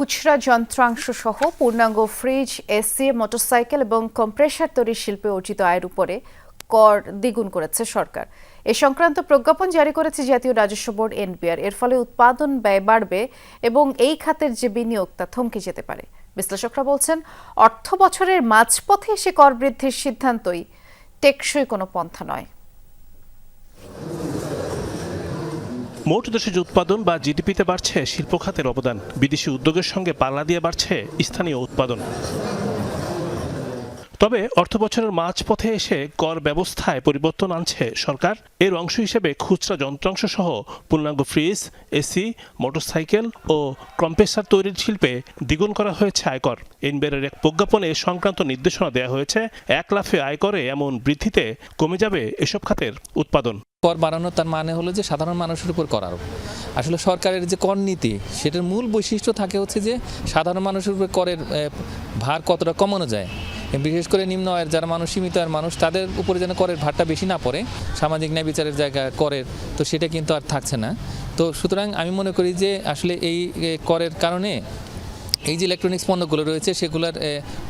খুচরা যন্ত্রাংশ সহ পূর্ণাঙ্গ ফ্রিজ, এসি, মোটরসাইকেল এবং কম্প্রেসার তৈরির শিল্পে অর্জিত আয়ের উপরে কর দ্বিগুণ করেছে সরকার। এ সংক্রান্ত প্রজ্ঞাপন জারি করেছে জাতীয় রাজস্ব বোর্ড এনপিআর এর ফলে উৎপাদন ব্যয় বাড়বে এবং এই খাতের যে বিনিয়োগ, তা থমকে যেতে পারে। বিশ্লেষকরা বলছেন অর্থ বছরের মাঝপথে এসে কর বৃদ্ধির সিদ্ধান্তই টেকসই কোনো পন্থা নয়। মোট দেশজ উৎপাদন বা জিডিপিতে বাড়ছে শিল্প খাতের অবদান। বিদেশি উদ্যোগের সঙ্গে পাল্লা দিয়ে বাড়ছে স্থানীয় উৎপাদন। তবে অর্থ বছরের মাঝপথে এসে কর ব্যবস্থায় পরিবর্তন আনছে সরকার। এর অংশ হিসেবে খুচরা যন্ত্রাংশ সহ পূর্ণাঙ্গ ফ্রিজ, এসি, মোটরসাইকেল ও কম্প্রেসার তৈরির শিল্পে দ্বিগুণ করা হয়েছে আয়কর। এনবিআরের এক প্রজ্ঞাপনে সংক্রান্ত নির্দেশনা দেওয়া হয়েছে, এক লাফে আয়করে এমন বৃদ্ধিতে কমে যাবে এসব খাতের উৎপাদন। কর বাড়ানো তার মানে হলো যে সাধারণ মানুষের উপর কর আরোপ। আসলে সরকারের যে কর নীতি, সেটার মূল বৈশিষ্ট্য থাকে হচ্ছে যে সাধারণ মানুষের উপর করের ভার কতটা কমানো যায়। বিশেষ করে নিম্ন আয়ের যারা মানুষ, সীমিত আয়ের মানুষ, তাদের উপরে যেন করের ভারটা বেশি না পড়ে, সামাজিক ন্যায় বিচারের জায়গায় করের, তো সেটা কিন্তু আর থাকছে না। তো সুতরাং আমি মনে করি যে আসলে এই করের কারণে এই যে ইলেকট্রনিক্স পণ্যগুলো রয়েছে, সেগুলোর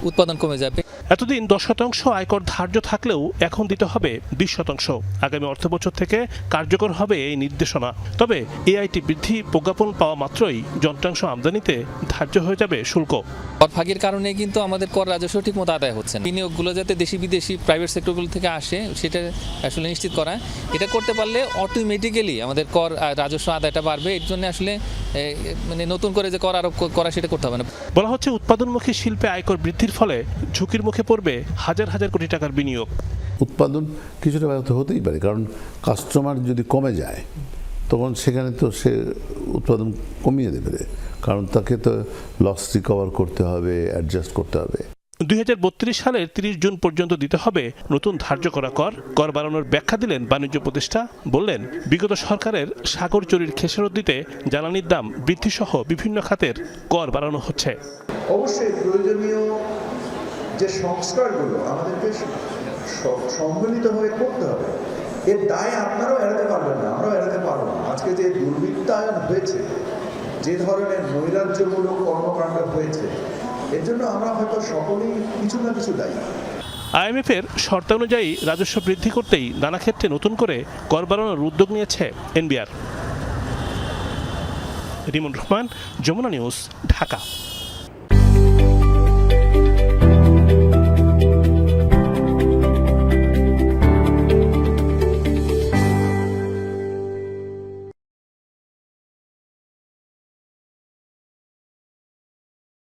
উৎপাদন কমে যাবে। এতদিন দশ শতাংশ আয়কর ধার্য থাকলেও এখন দিতে হবে বিশ শতাংশ। আগামী অর্থ বছর থেকে কার্যকর হবে এই নির্দেশনা। তবে এআইটি বৃদ্ধি প্রজ্ঞাপন পাওয়া মাত্রই যন্ত্রাংশ আমদানিতে ধার্য হয়ে যাবে শুল্ক। কর ফাঁকির কারণে কিন্তু আমাদের কর রাজস্ব ঠিক মতো আদায় হচ্ছে না। বিনিয়োগগুলো যাতে দেশি বিদেশি প্রাইভেট সেক্টরগুলো থেকে আসে সেটা আসলে নিশ্চিত করা। এটা করতে পারলে অটোমেটিক্যালি আমাদের কর রাজস্ব আদায়টা বাড়বে। এর জন্য আসলে মানে নতুন করে যে কর আরোপ করা সেটা করতে হবে না। বলা হচ্ছে উৎপাদনমুখী শিল্পে আয়কর বৃদ্ধির ফলে ঝুঁকির মুখে পড়বে হাজার হাজার কোটি টাকার বিনিয়োগ। উৎপাদন কিছুটা ব্যাহত হতেই পারে কারণ কাস্টমার যদি কমে যায় তখন সেখানে তো সে উৎপাদন কমিয়ে দেবে কারণ তাকে তো লস রিকভার করতে হবে অ্যাডজাস্ট করতে হবে। দুই হাজার বত্রিশ সালের তিরিশ জুন পর্যন্ত দিতে হবে নতুন ধার্য করা কর। কর বাড়ানোর ব্যাখ্যা দিলেন বাণিজ্য প্রতিষ্ঠা বললেন বিগত সরকারের সাগর চুরির খেসারত দিতে জ্বালানির দাম বৃদ্ধি সহ বিভিন্ন খাতের কর বাড়ানো হচ্ছে। অবশ্যই প্রয়োজনীয় যে সংস্কারগুলো আমাদেরকে সম্মিলিতভাবে করতে হবে, এর দায় আপনারাও এড়াতে পারবেন না, আমরাও এড়াতে পারব না। আজকে যে দুর্বৃত্তায়ন হয়েছে, যে ধরনের নৈরাজ্যমূলক কর্মকাণ্ড হয়েছে, এর জন্য আমরা হয়তো সকলেই কিছু না কিছু দায়ী। আইএমএফ এর শর্তানুযায়ী রাজস্ব বৃদ্ধি করতেই নানা ক্ষেত্রে নতুন করে কর বাড়ানোর উদ্যোগ নিয়েছে এনবিআর। রিমন রহমান, যমুনা নিউজ, ঢাকা।